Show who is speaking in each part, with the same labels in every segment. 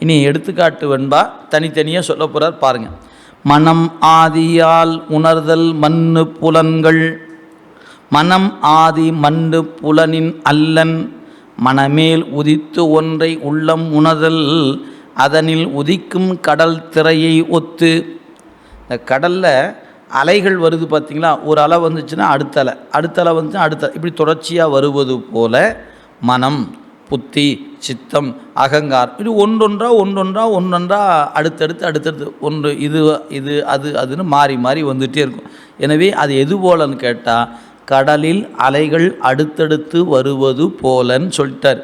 Speaker 1: இனி எடுத்துக்காட்டு வெண்பா தனித்தனியாக சொல்ல போகிறார் பாருங்கள் மனம் ஆதியால் உணர்தல் மண்ணு புலன்கள். மனம் ஆதி மண்ணு புலனின் அல்லன். மனமேல் உதித்து ஒன்றை உள்ளம் உணர்தல் அதனில் உதிக்கும் கடல் திரையை ஒத்து. இந்த கடலில் அலைகள் வருது பார்த்திங்களா ஒரு அலை வந்துச்சுன்னா அடுத்த அலை. அடுத்த அலை வந்துச்சுன்னா அடுத்த இப்படி தொடர்ச்சியாக வருவது போல மனம் புத்தி சித்தம் அகங்கார் இது ஒன்றொன்றா ஒன்றொன்றா ஒன்றொன்றா அடுத்தடுத்து அடுத்தடுத்து ஒன்று இது இது அது அதுன்னு மாறி மாறி வந்துகிட்டே இருக்கும். எனவே அது எது போலன்னு கேட்டால் கடலில் அலைகள் அடுத்தடுத்து வருவது போலன்னு சொல்லிட்டார்.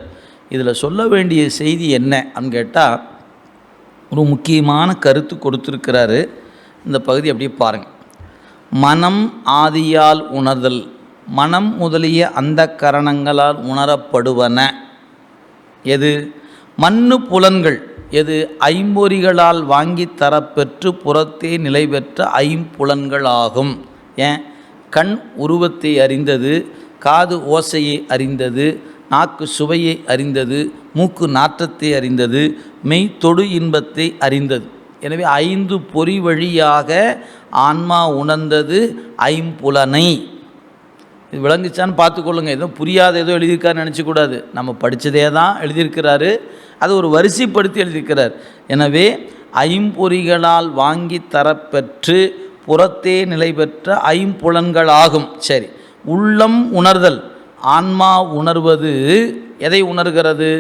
Speaker 1: இதில் சொல்ல வேண்டிய செய்தி என்ன அப்படின்னு கேட்டால் ஒரு முக்கியமான கருத்து கொடுத்துருக்கிறாரு. இந்த பகுதி அப்படியே பாருங்கள் மனம் ஆதியால் உணர்தல். மனம் முதலிய அந்த கரணங்களால் உணரப்படுவன. எது? மண்ணு புலன்கள். எது? ஐம்பொறிகளால் வாங்கி தரப்பெற்று புறத்தே நிலை பெற்ற ஐம்புலன்களாகும். ஏன்? கண் உருவத்தை அறிந்தது காது ஓசையை அறிந்தது நாக்கு சுவையை அறிந்தது மூக்கு நாற்றத்தை அறிந்தது மெய் தொடு இன்பத்தை அறிந்தது. எனவே ஐந்து பொறி வழியாக ஆன்மா உணர்ந்தது ஐம்புலனை. இது விளங்குச்சான்னு பார்த்துக்கொள்ளுங்க. எதுவும் புரியாத ஏதோ எழுதியிருக்காருன்னு நினச்சக்கூடாது. நம்ம படித்ததே தான் எழுதியிருக்கிறாரு. அது ஒரு வரிசைப்படுத்தி எழுதியிருக்கிறார். எனவே ஐம்பொறிகளால் வாங்கி தரப்பெற்று புறத்தே நிலை பெற்ற ஐம்புலன்களாகும். சரி உள்ளம் உணர்தல். ஆன்மா உணர்வது எதை உணர்கிறது?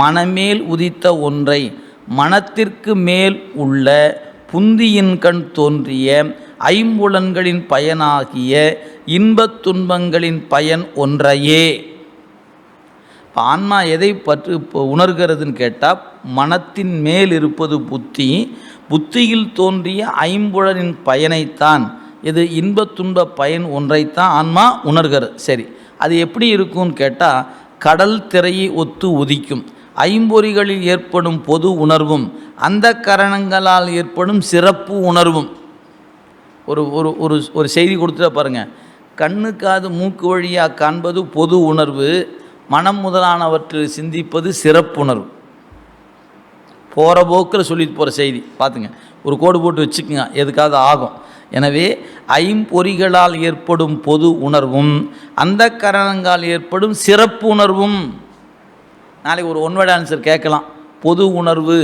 Speaker 1: மனமேல் உதித்த ஒன்றை மனத்திற்கு மேல் உள்ள புந்தியின் கண் தோன்றிய ஐம்புலன்களின் பயனாகிய இன்பத் துன்பங்களின் பயன் ஒன்றையே. இப்போ ஆன்மா எதை பற்று இப்போ உணர்கிறதுன்னு கேட்டால் மனத்தின் மேல் இருப்பது புத்தி புத்தியில் தோன்றிய ஐம்புலனின் பயனைத்தான். இது இன்பத் துன்ப பயன் ஒன்றைத்தான் ஆன்மா உணர்கிறது. சரி அது எப்படி இருக்கும்னு கேட்டால் கடல் திரையை ஒத்து உதிக்கும். ஐம்பொறிகளில் ஏற்படும் பொது உணர்வும் அந்த கரணங்களால் ஏற்படும் சிறப்பு உணர்வும். ஒரு ஒரு ஒரு ஒரு செய்தி கொடுத்துட்டா பாருங்கள் கண்ணு காது மூக்கு வழியாக காண்பது பொது உணர்வு மனம் முதலானவற்றில் சிந்திப்பது சிறப்புணர்வு. போகிற போக்கில் சொல்லிட்டு போகிற செய்தி பார்த்துங்க ஒரு கோடு போட்டு வச்சுக்கோங்க எதுக்காவது ஆகும். எனவே ஐம்பொறிகளால் ஏற்படும் பொது உணர்வும் அந்த கரணங்களால் ஏற்படும் சிறப்பு உணர்வும். நாளைக்கு ஒரு ஒன் ஆன்சர் கேட்கலாம். பொது உணர்வு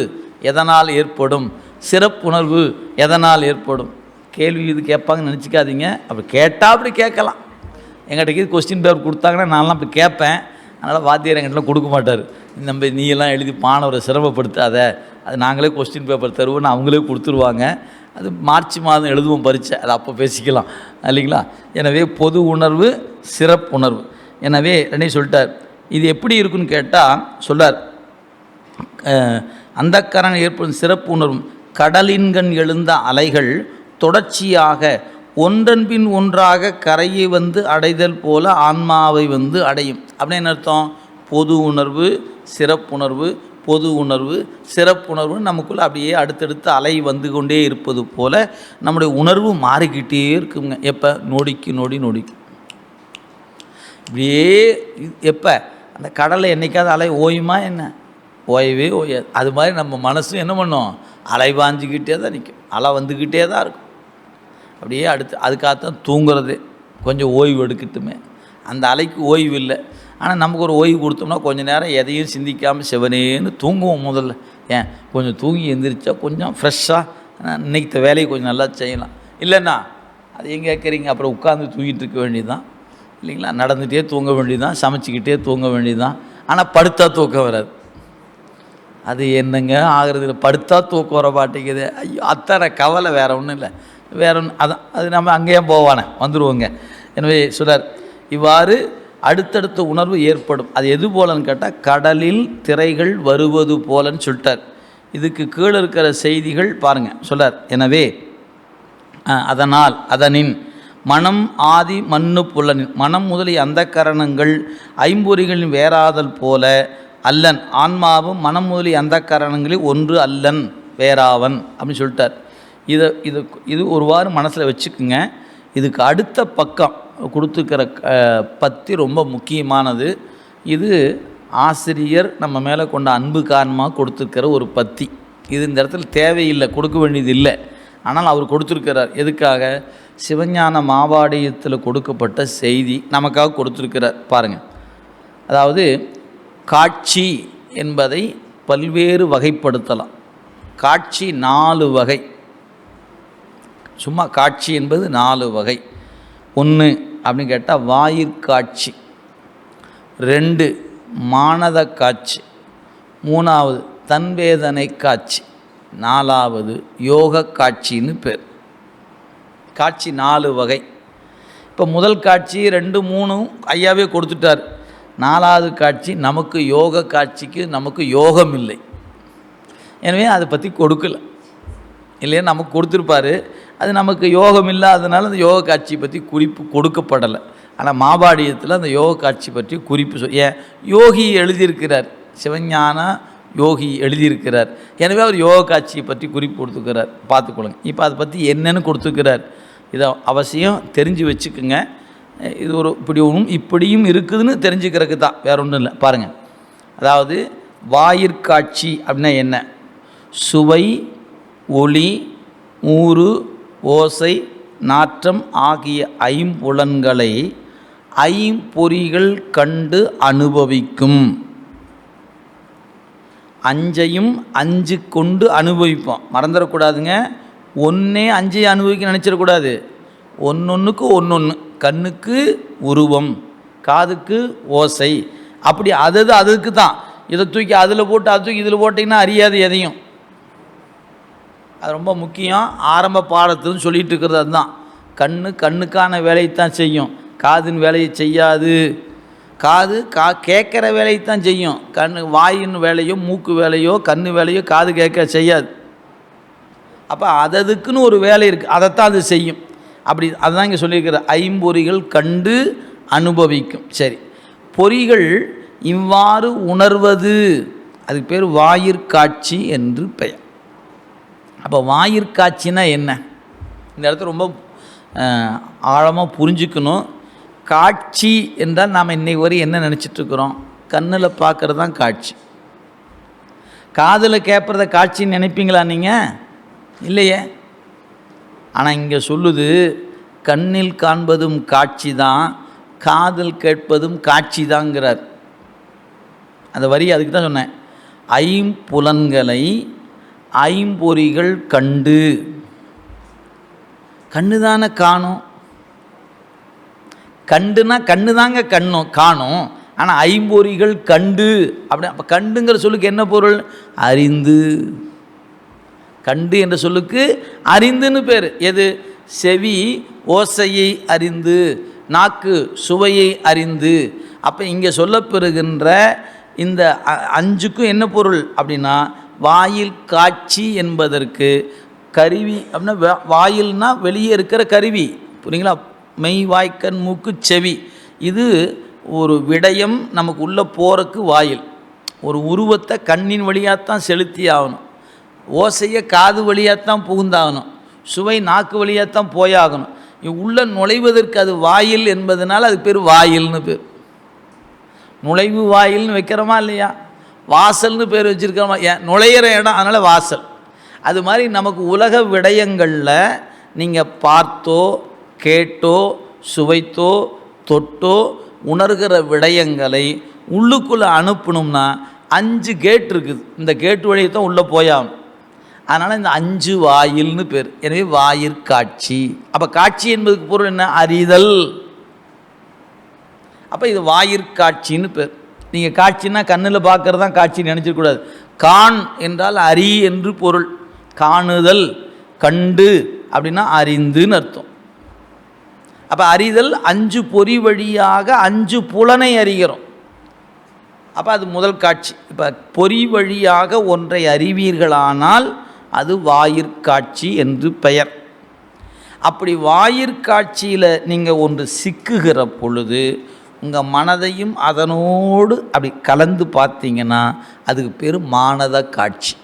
Speaker 1: எதனால் ஏற்படும்? சிறப்புணர்வு எதனால் ஏற்படும்? கேள்வி இது கேட்பாங்கன்னு நினச்சிக்காதீங்க. அப்படி கேட்டால் அப்படி கேட்கலாம். எங்கிட்ட இது கொஸ்டின் பேப்பர் கொடுத்தாங்கன்னா நான்லாம் அப்படி கேட்பேன். அதனால் வாத்தியார் எங்கிட்டலாம் கொடுக்க மாட்டார். நம்ம நீ எல்லாம் எழுதி மாணவரை சிரமப்படுத்தாத அது நாங்களே கொஸ்டின் பேப்பர் தருவோம்னு அவங்களே கொடுத்துருவாங்க. அது மார்ச் மாதம் எழுதுவோம் பரீட்சை. அது அப்போ பேசிக்கலாம். இல்லைங்களா? எனவே பொது உணர்வு சிறப்பு உணர்வு. எனவே ரெண்டையும் சொல்லிட்டார். இது எப்படி இருக்குன்னு கேட்டால் சொல்லார் அந்த கரணம் ஏற்படும் சிறப்பு உணர்வும் கடலின்கண் எழுந்த அலைகள் தொடர்ச்சியாக ஒன்றன் பின் ஒன்றாக கரையை வந்து அடைதல் போல ஆன்மாவை வந்து அடையும். அப்படின்னு அர்த்தம்? பொது உணர்வு சிறப்புணர்வு பொது உணர்வு சிறப்புணர்வு நமக்குள்ளே அப்படியே அடுத்தடுத்து அலை வந்து கொண்டே இருப்பது போல நம்முடைய உணர்வு மாறிக்கிட்டே இருக்குங்க. எப்போ? நொடிக்கு நொடி நொடிக்கு இப்படியே எப்போ? அந்த கடலை என்றைக்காவது அலை ஓயுமா என்ன? ஓயவே ஓயாது. அது மாதிரி நம்ம மனசும் என்ன பண்ணும்? அலை பாஞ்சிக்கிட்டே தான் நிற்கும் அலை வந்துக்கிட்டே தான் இருக்கும். அப்படியே அடுத்து அதுக்காகத்தான் தூங்குறது. கொஞ்சம் ஓய்வு எடுக்கட்டுமே. அந்த அலைக்கு ஓய்வு இல்லை. ஆனால் நமக்கு ஒரு ஓய்வு கொடுத்தோம்னா கொஞ்சம் நேரம் எதையும் சிந்திக்காமல் செவனேன்னு தூங்குவோம் முதல்ல. ஏன்? கொஞ்சம் தூங்கி எந்திரிச்சா கொஞ்சம் ஃப்ரெஷ்ஷாக இன்னைக்கு வேலையை கொஞ்சம் நல்லா செய்யலாம். இல்லைண்ணா அது எங்கே கேட்குறீங்க? அப்புறம் உட்காந்து தூங்கிட்டு இருக்க வேண்டியதுதான். இல்லைங்களா? நடந்துகிட்டே தூங்க வேண்டியதுதான். சமைச்சிக்கிட்டே தூங்க வேண்டியதுதான். ஆனால் படுத்தா தூக்கம் வராது. அது என்னங்க ஆகிறது படுத்தா தூக்கம் வர மாட்டேங்குது. ஐயோ அத்தனை கவலை வேறு ஒன்றும் இல்லை. வேற ஒன்று அதான் அது நம்ம அங்கேயே போவானே வந்துடுவோங்க எனவே சுடர் இவ்வாறு அடுத்தடுத்த உணர்வு ஏற்படும். அது எது போலன்னு கேட்டால் கடலில் திரைகள் வருவது போலன்னு சொல்லிட்டார். இதுக்கு கீழே இருக்கிற செய்திகள் பாருங்கள் சொல்லார் எனவே அதனால் அதனின் மனம் ஆதி மண்ணு புலனின் மனம் முதலிய அந்த கரணங்கள் ஐம்பொறிகளின் வேறாதல் போல அல்லன் ஆன்மாவும் மனம் முதலிய அந்த கரணங்களில் ஒன்று அல்லன் வேறாவன் அப்படின்னு சொல்லிட்டார். இதை இது இது ஒரு வாரம் மனசில் வச்சுக்குங்க. இதுக்கு அடுத்த பக்கம் கொடுத்துக்கிற பற்றி ரொம்ப முக்கியமானது. இது ஆசிரியர் நம்ம மேலே கொண்ட அன்பு காரணமாக கொடுத்துருக்கிற ஒரு பத்தி. இது இந்த இடத்துல தேவையில்லை கொடுக்க வேண்டியது இல்லை. ஆனால் அவர் கொடுத்துருக்கிறார். எதுக்காக? சிவஞான மாவாடியத்தில் கொடுக்கப்பட்ட செய்தி நமக்காக கொடுத்துருக்கிறார். பாருங்கள் அதாவது காட்சி என்பதை பல்வேறு வகைப்படுத்தலாம். காட்சி நாலு வகை. சும்மா காட்சி என்பது நாலு வகை. ஒன்று அப்படின்னு கேட்டால் வாயிற்காட்சி ரெண்டு மானத காட்சி. மூணாவது தன்வேதனை காட்சி. நாலாவது யோக காட்சின்னு பேர். காட்சி நாலு வகை. இப்போ முதல் காட்சி ரெண்டு மூணும் ஐயாவே கொடுத்துட்டார். நாலாவது காட்சி நமக்கு யோக காட்சிக்கு நமக்கு யோகம் இல்லை. எனவே அதை பற்றி கொடுக்கல. இல்லையா? நமக்கு கொடுத்துருப்பாரு. அது நமக்கு யோகம் இல்லாதனால அந்த யோக காட்சி பற்றி குறிப்பு கொடுக்கப்படலை. ஆனால் மாபாடியத்தில் அந்த யோக காட்சி பற்றி குறிப்பு சொல் ஏன்? யோகி எழுதியிருக்கிறார். சிவஞான யோகி எழுதியிருக்கிறார். எனவே அவர் யோக காட்சியை பற்றி குறிப்பு கொடுத்துக்கிறார் பார்த்துக்கொள்ளுங்க. இப்போ அதை பற்றி என்னென்னு கொடுத்துக்கிறார் இதை அவசியம் தெரிஞ்சு வச்சுக்குங்க. இது ஒரு இப்படி ஒன்றும் இப்படியும் இருக்குதுன்னு தெரிஞ்சுக்கிறதுக்கு தான். வேற ஒன்றும் இல்லை. பாருங்கள் அதாவது வாயிற்காட்சி அப்படின்னா என்ன? சுவை ஒளி ஊறு ஓசை நாற்றம் ஆகிய ஐம்புலன்களை ஐம்பொறிகள் கண்டு அனுபவிக்கும். அஞ்சையும் அஞ்சு கொண்டு அனுபவிப்போம். மறந்துடக்கூடாதுங்க. ஒன்றே அஞ்சை அனுபவிக்க நினச்சிடக்கூடாது. ஒன்றொன்றுக்கு ஒன்றொன்று கண்ணுக்கு உருவம் காதுக்கு ஓசை. அப்படி அதது அதுக்கு தான் இதை தூக்கி அதில் போட்டு அது தூக்கி இதில் போட்டிங்கன்னா அறியாது எதையும். அது ரொம்ப முக்கியம். ஆரம்ப பாடத்துன்னு சொல்லிட்டு இருக்கிறது அதுதான். கண்ணு கண்ணுக்கான வேலையை தான் செய்யும். காதின் வேலையை செய்யாது. காது கா கேட்குற வேலையை தான் செய்யும். கண்ணு வாயின் வேலையோ மூக்கு வேலையோ கண்ணு வேலையோ காது கேட்க செய்யாது. அப்போ அததுக்குன்னு ஒரு வேலை இருக்குது அதைத்தான் அது செய்யும். அப்படி அதுதான் இங்கே சொல்லியிருக்கிற ஐம்பொறிகள் கண்டு அனுபவிக்கும். சரி. பொறிகள் இவ்வாறு உணர்வது. அதுக்கு பேர் வாயிற்காட்சி என்று பெயர். அப்போ வாயிற்காட்சினா என்ன? இந்த இடத்துல ரொம்ப ஆழமாக புரிஞ்சுக்கணும். காட்சி என்றால் நாம் இன்றைக்கு வரை என்ன நினச்சிட்ருக்குறோம் கண்ணில் பார்க்குறது தான் காட்சி. காதில் கேட்குறத காட்சின்னு நினைப்பீங்களா நீங்கள் இல்லையே. ஆனால் இங்கே சொல்லுது கண்ணில் காண்பதும் காட்சி தான் காதில் கேட்பதும் காட்சி தாங்கிறார் அந்த வரி அதுக்கு தான் சொன்னேன். ஐம்புலன்களை ஐம்பொறிகள் கண்டு. கண்ணு தானே காணும். கண்டுனா கண்ணு தாங்க கண்ணும் காணும். ஆனால் ஐம்பொறிகள் கண்டு. அப்படி அப்போ கண்டுங்கிற சொல்லுக்கு என்ன பொருள்? அறிந்து. கண்டு என்ற சொல்லுக்கு அறிந்துன்னு பேர். எது? செவி ஓசையை அறிந்து நாக்கு சுவையை அறிந்து. அப்போ இங்கே சொல்லப்பெறுகின்ற இந்த அ- அஞ்சுக்கும் என்ன பொருள்? அப்படின்னா வாயில் காட்சி என்பதற்கு கருவி அப்படின்னா வாயில்னா வெளியே இருக்கிற கருவி. புரியுங்களா? மெய் வாய்க்கண் மூக்கு செவி. இது ஒரு விடயம் நமக்கு உள்ளே போகிறக்கு வாயில். ஒரு உருவத்தை கண்ணின் வழியாகத்தான் செலுத்தி ஆகணும். ஓசையை காது வழியாகத்தான் புகுந்தாகணும். சுவை நாக்கு வழியாகத்தான் போயாகணும். இ- உள்ள நுழைவதற்கு அது வாயில் என்பதனால அது பேர் வாயில்னு பேர். நுழைவு வாயில்னு வைக்கிறோமா இல்லையா? வாசல்னு பேர் வச்சுருக்கோம் ஏன் நுழையிற இடம் அதனால் வாசல். அது மாதிரி நமக்கு உலக விடயங்களில் நீங்கள் பார்த்தோ கேட்டோ சுவைத்தோ தொட்டோ உணர்கிற விடயங்களை உள்ளுக்குள்ளே அனுப்பணும்னா அஞ்சு கேட் இருக்குது. இந்த கேட் வழியை தான் உள்ளே போயாகும் அதனால் இந்த அஞ்சு வாயில்னு பேர். எனவே வாயிற்காட்சி அப்போ காட்சி என்பதுக்கு பொருள் என்ன? அறிதல். அப்போ இது வாயிற்காட்சின்னு பேர். நீங்கள் காட்சின்னா கண்ணில் பார்க்குறது தான் காட்சி நினச்சிடக்கூடாது கான் என்றால் அறி என்று பொருள். காணுதல் கண்டு அப்படின்னா அறிந்துன்னு அர்த்தம். அப்போ அறிதல் அஞ்சு பொறி வழியாக அஞ்சு புலனை அறிகிறோம். அப்போ அது முதல் காட்சி. இப்போ பொறி வழியாக ஒன்றை அறிவீர்களானால் அது வாயிற்காட்சி என்று பெயர். அப்படி வாயிற்காட்சியில் நீங்கள் ஒன்று சிக்குகிற பொழுது உங்கள் மனதையும் அதனோடு அப்படி கலந்து பார்த்தீங்கன்னா அதுக்கு பேர் மானத காட்சி.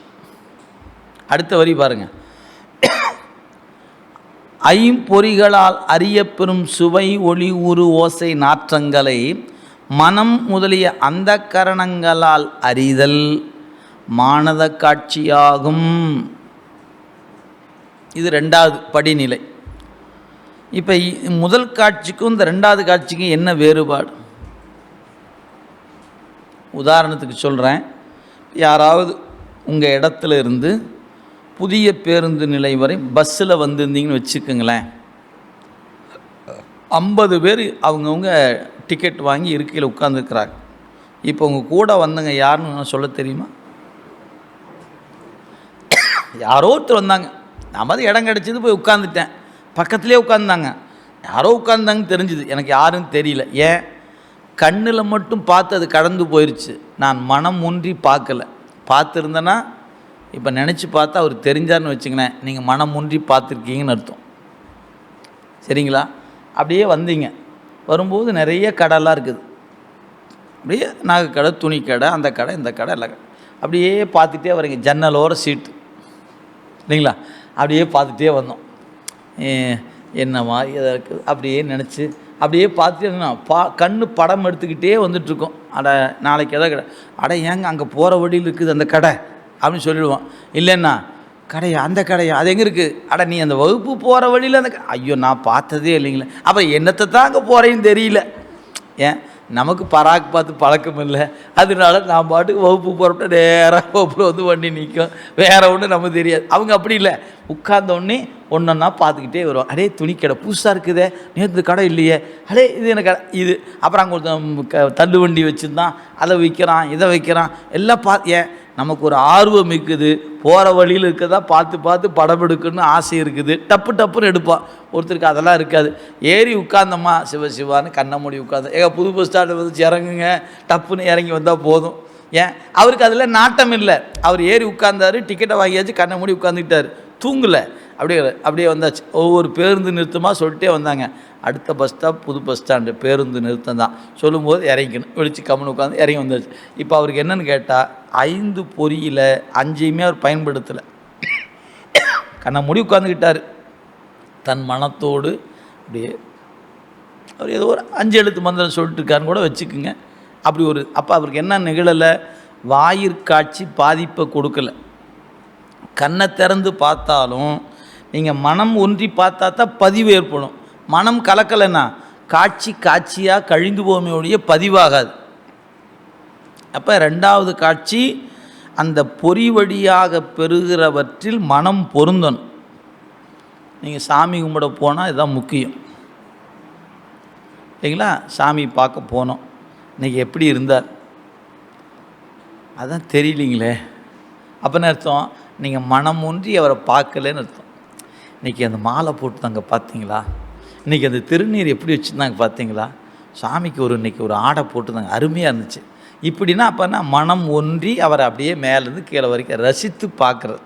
Speaker 1: அடுத்த வரி பாருங்கள் ஐம்பொறிகளால் அறியப்பெறும் சுவை ஒளி உரு ஓசை நாற்றங்களை மனம் முதலிய அந்த கரணங்களால் அறிதல் மானத காட்சியாகும். இது ரெண்டாவது படிநிலை. இப்போ முதல் காட்சிக்கும் இந்த ரெண்டாவது காட்சிக்கும் என்ன வேறுபாடு? உதாரணத்துக்கு சொல்கிறேன் யாராவது உங்கள் இடத்துல இருந்து புதிய பேருந்து நிலை வரை பஸ்ஸில் வந்திருந்தீங்கன்னு வச்சுக்கோங்களேன். ஐம்பது பேர் அவங்கவுங்க டிக்கெட் வாங்கி இருக்கையில் உட்காந்துருக்குறாங்க இப்போ உங்கள் கூட வந்தவங்க யாருன்னு நான் சொல்ல தெரியுமா? யாரோ ஒருத்தர் வந்தாங்க. நான் மாதிரி இடம் கிடச்சிது போய் உட்காந்துட்டேன் பக்கத்துலேயே உட்காந்தாங்க யாரோ உட்காந்தாங்கன்னு தெரிஞ்சுது. எனக்கு யாரும் தெரியல. ஏன்? கண்ணில் மட்டும் பார்த்து அது கடந்து போயிடுச்சு நான் மனம் ஒன்றி பார்க்கல. பார்த்துருந்தேன்னா இப்போ நினச்சி பார்த்தா அவர் தெரிஞ்சார்னு வச்சுக்கினேன் நீங்கள் மனம் ஒன்றி பார்த்துருக்கீங்கன்னு அர்த்தம். சரிங்களா? அப்படியே வந்தீங்க. வரும்போது நிறைய கடைலாம் இருக்குது. அப்படியே நகை கடை துணி கடை அந்த கடை இந்த கடை எல்லா கடை. அப்படியே பார்த்துட்டே வரீங்க. ஜன்னலோர சீட்டு. இல்லைங்களா? அப்படியே பார்த்துட்டே வந்தோம். என்னமா இதற்கு இருக்குது அப்படியே நினச்சி அப்படியே பார்த்துட்டு இருந்தோம் பா கண்ணு படம் எடுத்துக்கிட்டே வந்துட்டுருக்கோம். அட நாளைக்கு எதாவது கடை அட ஏங்க அங்கே போகிற வழியில் இருக்குது அந்த கடை அப்படின்னு சொல்லிடுவோம். இல்லைன்னா கடையா அந்த கடையா அது எங்கே இருக்குது அட நீ அந்த வகுப்பு போகிற வழியில் அந்த ஐயோ நான் பார்த்ததே இல்லைங்களே. அப்போ என்னத்தை தான் அங்கே போகிறேன்னு தெரியல. ஏன்? நமக்கு பராக் பார்த்து பழக்கம் இல்லை. அதனால நான் பாட்டுக்கு வகுப்பு போகிறப்ப நேராக வகுப்பில் வந்து வண்டி நிற்கும் வேறு ஒன்றும் நமக்கு தெரியாது. அவங்க அப்படி இல்லை. உட்கார்ந்தோடனே ஒன்றொன்னா பார்த்துக்கிட்டே வருவோம் அடே துணி கடை புதுசாக இருக்குதே. நேற்று கடை இல்லையே. அடே இது எனக்கு கடை? இது. அப்புறம் அங்கே ஒருத்தன் க தள்ளு வண்டி வச்சுருந்தான். அதை விற்கிறான் இதை விற்கிறான். எல்லாம் பா ஏன்? நமக்கு ஒரு ஆர்வம் இருக்குது. போகிற வழியில் இருக்கதா பார்த்து பார்த்து படம் எடுக்கணும்னு ஆசை இருக்குது. டப்பு டப்புன்னு எடுப்பான் ஒருத்தருக்கு அதெல்லாம் இருக்காது. ஏறி உட்காந்தம்மா சிவ சிவான்னு கண்ணை மூடி உட்காந்து ஏங்க புது பஸ் ஸ்டாண்டு வந்து இறங்குங்க. டப்புன்னு இறங்கி வந்தால் போதும். ஏன்? அவருக்கு அதில் நாட்டம் இல்லை. அவர் ஏறி உட்கார்ந்தாரு டிக்கெட்டை வாங்கியாச்சு கண்ணை மூடி உட்காந்துக்கிட்டார் தூங்கலை. அப்படியே அப்படியே வந்தாச்சு. ஒவ்வொரு பேருந்து நிறுத்தமாக சொல்லிட்டே வந்தாங்க. அடுத்த பஸ் ஸ்டாப் புது பஸ் ஸ்டாண்டு பேருந்து நிறுத்தம் தான். சொல்லும்போது இறங்கிக்கணும். வெளிச்சு கம்முன்னு உட்காந்து இறங்கி வந்தாச்சு. இப்போ அவருக்கு என்னென்னு கேட்டால் ஐந்து பொறியில் அஞ்சையுமே அவர் பயன்படுத்தலை. கண்ணை முடி உட்காந்துக்கிட்டார் தன் மனத்தோடு அப்படியே அவர் ஏதோ ஒரு அஞ்சு எழுத்து மந்திரம் சொல்லிட்டு இருக்காருன்னு கூட வச்சுக்குங்க. அப்படி ஒரு அப்போ அவருக்கு என்ன நிகழலை? வாயிற்காட்சி பாதிப்பை கொடுக்கல. கண்ணை திறந்து பார்த்தாலும் நீங்கள் மனம் ஒன்றி பார்த்தா தான் பதிவு ஏற்படும். மனம் கலக்கலைன்னா காட்சி காட்சியாக கழிந்து போமையோடைய பதிவாகாது. அப்போ ரெண்டாவது காட்சி அந்த பொறி வழியாக பெறுகிறவற்றில் மனம் பொருந்தணும். நீங்கள் சாமி கும்பிட போனால் இதுதான் முக்கியம். இல்லைங்களா? சாமி பார்க்க போனோம். இன்றைக்கி எப்படி இருந்தார்? அதான் தெரியலிங்களே. அப்போன்னு அர்த்தம் நீங்கள் மனம் ஒன்றி அவரை பார்க்கலன்னு அர்த்தம். இன்றைக்கி அந்த மாலை போட்டுதாங்க பார்த்தீங்களா? இன்றைக்கி அந்த திருநீர் எப்படி வச்சுருந்தாங்க பார்த்தீங்களா? சாமிக்கு ஒரு இன்னைக்கு ஒரு ஆடை போட்டுருந்தாங்க அருமையாக இருந்துச்சு. இப்படின்னா அப்போனா மனம் ஒன்றி அவரை அப்படியே மேலேருந்து கீழே வரைக்கும் ரசித்து பார்க்குறது.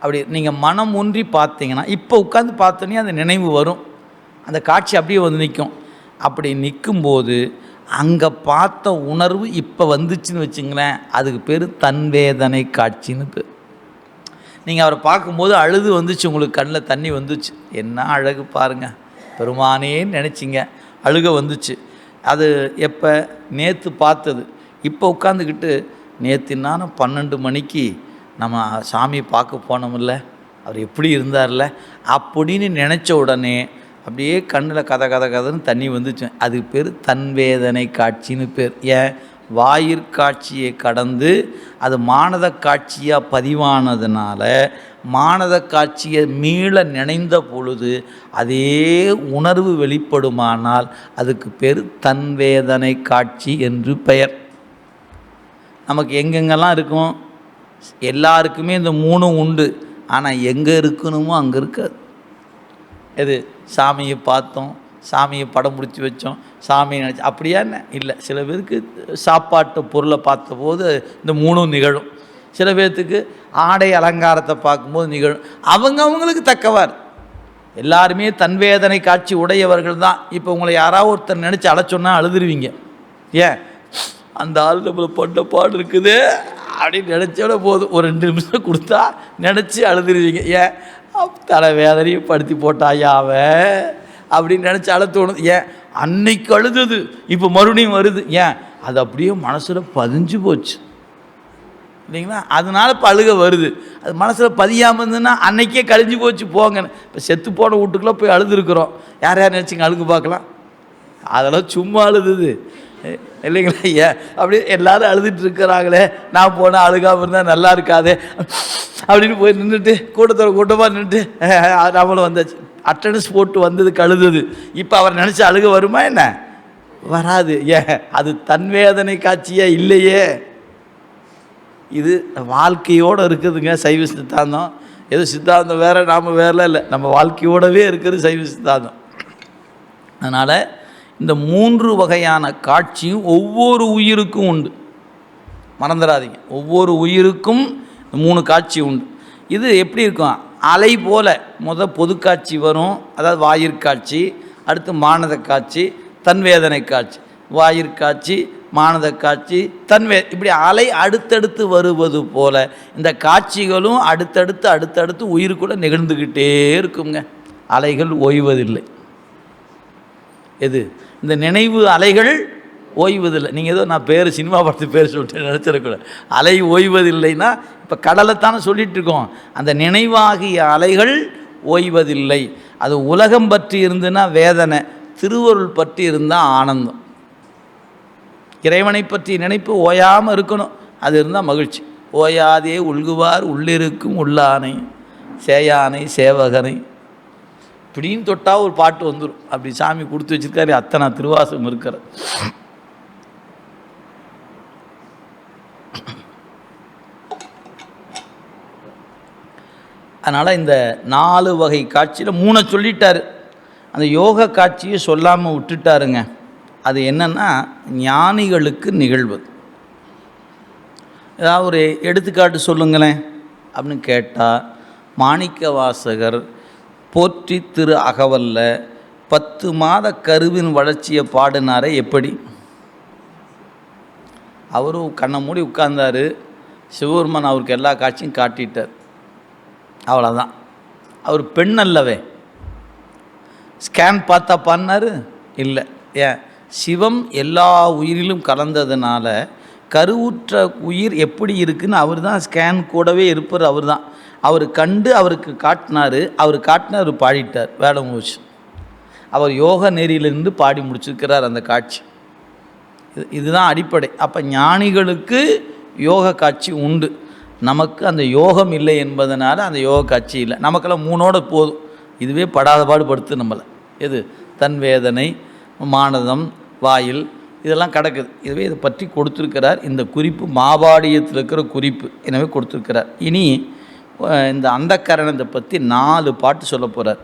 Speaker 1: அப்படி நீங்கள் மனம் ஒன்றி பார்த்தீங்கன்னா இப்போ உட்காந்து பார்த்தோன்னே அந்த நினைவு வரும். அந்த காட்சி அப்படியே வந்து நிற்கும். அப்படி நிற்கும்போது அங்கே பார்த்த உணர்வு இப்போ வந்துச்சுன்னு வச்சுங்களேன் அதுக்கு பேர் தன்வேதனை காட்சின்னு பேர். நீங்கள் அவரை பார்க்கும்போது அழுது வந்துச்சு உங்களுக்கு கண்ணில் தண்ணி வந்துச்சு. என்ன அழகு பாருங்க. பெருமானேன்னு நினச்சிங்க. அழுக வந்துச்சு. அது எப்போ? நேற்று பார்த்தது. இப்போ உட்காந்துக்கிட்டு நேற்றுனான பன்னெண்டு மணிக்கு நம்ம சாமியை பார்க்க போனோம்ல. அவர் எப்படி இருந்தார்ல? அப்படின்னு நினச்ச உடனே அப்படியே கண்ணில் கத கத கதன்னு தண்ணி வந்துச்சு. அதுக்கு பேர் தன்வேதனை காட்சின்னு பேர். ஏன்? வாயிற்காட்சியை கடந்து அது மானத காட்சியாக பதிவானதுனால மானத காட்சியை மீள நினைந்த பொழுது அதே உணர்வு வெளிப்படுமானால் அதுக்கு பேர் தன்வேதனை காட்சி என்று பெயர். நமக்கு எங்கெங்கெல்லாம் இருக்கும்? எல்லாருக்குமே இந்த மூணும் உண்டு. ஆனால் எங்கே இருக்கணுமோ அங்கே இருக்காது. எது? சாமியை பார்த்தோம் சாமியை படம் பிடிச்சி வச்சோம் சாமியை நினச்சி அப்படியா என்ன? இல்லை. சில பேருக்கு சாப்பாட்டு பொருளை பார்த்தபோது இந்த மூணும் நிகழும். சில பேர்த்துக்கு ஆடை அலங்காரத்தை பார்க்கும்போது நிகழும். அவங்க அவங்களுக்கு தக்கவார் எல்லாருமே தன்வேதனை காட்சி உடையவர்கள் தான். இப்போ உங்களை யாராவது ஒருத்தர் நினச்சி அழைச்சோன்னா அழுதுருவீங்க. ஏன்? அந்த ஆள் நம்மளை பண்ண பாடு இருக்குது. அப்படின்னு நினச்சோட போதும். ஒரு ரெண்டு நிமிஷம் கொடுத்தா நினச்சி அழுதுருவீங்க. ஏன்? தலை வேதனையும் படுத்தி போட்டாயா அவன் அப்படின்னு நினச்சி அழுத்தணும் ஏன்? அன்னைக்கு அழுதுது. இப்போ மறுபடியும் வருது. ஏன்? அது அப்படியே மனசில் பதிஞ்சு போச்சு. இல்லைங்களா? அதனால இப்போ அழுக வருது. அது மனசில் பதியாமல் இருந்ததுன்னா அன்னைக்கே கழிஞ்சு போச்சு. போங்கன்னு இப்போ செத்து போன வீட்டுக்குள்ளே போய் அழுதுருக்குறோம். யார் யார் நினச்சிங்க? அழுகு பார்க்கலாம். அதெல்லாம் சும்மா அழுதுது. இல்லைங்களா ஐயா? அப்படி எல்லாரும் அழுதுட்டு இருக்கிறாங்களே. நான் போனால் அழுகாமல் இருந்தால் நல்லா இருக்காதே. அப்படின்னு போய் நின்றுட்டு கூட்டத்தோட கூட்டமாக நின்றுட்டு நம்மளும் வந்தாச்சு. அட்டண்டன்ஸ் போட்டு வந்தது கழுதுது. இப்போ அவர் நினச்சி அழுக வருமா என்ன? வராது ஏன் அது தன் வேதனை இல்லையே? இது வாழ்க்கையோடு இருக்குதுங்க சைவ சித்தாந்தம். ஏதோ சித்தாந்தம் வேறு நாம் வேறலாம் இல்லை. நம்ம வாழ்க்கையோடவே இருக்கிறது சைவ சித்தாந்தம். அதனால் இந்த மூன்று வகையான காட்சியும் ஒவ்வொரு உயிருக்கும் உண்டு. மறந்துடாதீங்க. ஒவ்வொரு உயிருக்கும் இந்த மூணு காட்சி உண்டு. இது எப்படி இருக்கும்? அலை போல் முத பொதுக்காட்சி வரும் அதாவது வாயிற்காட்சி அடுத்து மானத காட்சி தன்வேதனை காட்சி. வாயிற்காட்சி மானத காட்சி தன்வே இப்படி அலை அடுத்தடுத்து வருவது போல இந்த காட்சிகளும் அடுத்தடுத்து அடுத்தடுத்து உயிருக்குள்ளே நிகழ்ந்துக்கிட்டே இருக்குங்க. அலைகள் ஓய்வதில்லை. எது? இந்த நினைவு அலைகள் ஓய்வதில்லை. நீங்கள் ஏதோ நான் பேர் சினிமா படத்து பேர் சொல்லிட்டு நினச்சிடக்கூடாது அலை ஓய்வதில்லைன்னா இப்போ கடலைத்தானே சொல்லிகிட்டு இருக்கோம். அந்த நினைவாகிய அலைகள் ஓய்வதில்லை. அது உலகம் பற்றி இருந்துன்னா வேதனை திருவருள் பற்றி இருந்தால் ஆனந்தம். இறைவனை பற்றி நினைப்பு ஓயாமல் இருக்கணும். அது இருந்தால் மகிழ்ச்சி. ஓயாதே உள்குவார் உள்ளிருக்கும் உள்ளானை சேயானை சேவகனை. இப்படின்னு தொட்டால் ஒரு பாட்டு வந்துடும் அப்படி சாமி கொடுத்து வச்சிருக்காரு அத்தனை திருவாசகம் இருக்கிற அதனால் இந்த நாலு வகை காட்சியில் மூணை சொல்லிட்டாரு. அந்த யோக காட்சியை சொல்லாமல் விட்டுட்டாருங்க. அது என்னென்னா ஞானிகளுக்கு நிகழ்வது ஏதாவது ஒரு எடுத்துக்காட்டு சொல்லுங்களேன் அப்படின்னு கேட்டால் மாணிக்க வாசகர் போற்றி திரு அகவல்ல பத்து மாத கருவின் வளர்ச்சியை பாடினாரே எப்படி? அவரும் கண்ணை மூடி உட்கார்ந்தார். சிவபெருமான் அவருக்கு எல்லா காட்சியும் காட்டிட்டார். அவ்வளோதான் அவர் பெண் அல்லவே. ஸ்கேன் பார்த்தா பண்ணார் இல்லை. ஏன்? சிவம் எல்லா உயிரிலும் கலந்ததுனால கருவுற்ற உயிர் எப்படி இருக்குன்னு அவர் தான் ஸ்கேன் கூடவே இருப்பார் அவர் தான் அவர் கண்டு அவருக்கு காட்டினார் அவர் காட்டினார் பாடிட்டார் வேலை முடிச்சு அவர் யோக நெறியிலிருந்து பாடி முடிச்சிருக்கிறார் அந்த காட்சி. இது இதுதான் அடிப்படை. அப்போ ஞானிகளுக்கு யோக காட்சி உண்டு. நமக்கு அந்த யோகம் இல்லை என்பதனால அந்த யோக காட்சி இல்லை. நமக்கெல்லாம் மூணோட போதும். இதுவே படாத பாடுபடுத்து நம்மளை. எது? தன் வேதனை மானதம் வாயில் இதெல்லாம் கிடக்குது. இதுவே இதை பற்றி கொடுத்துருக்கிறார். இந்த குறிப்பு மாபாடியத்தில் இருக்கிற குறிப்பு. எனவே கொடுத்துருக்கிறார். இனி இந்த இந்த அந்தக்கரணத்தை பற்றி நாலு பாட்டு சொல்ல போகிறார்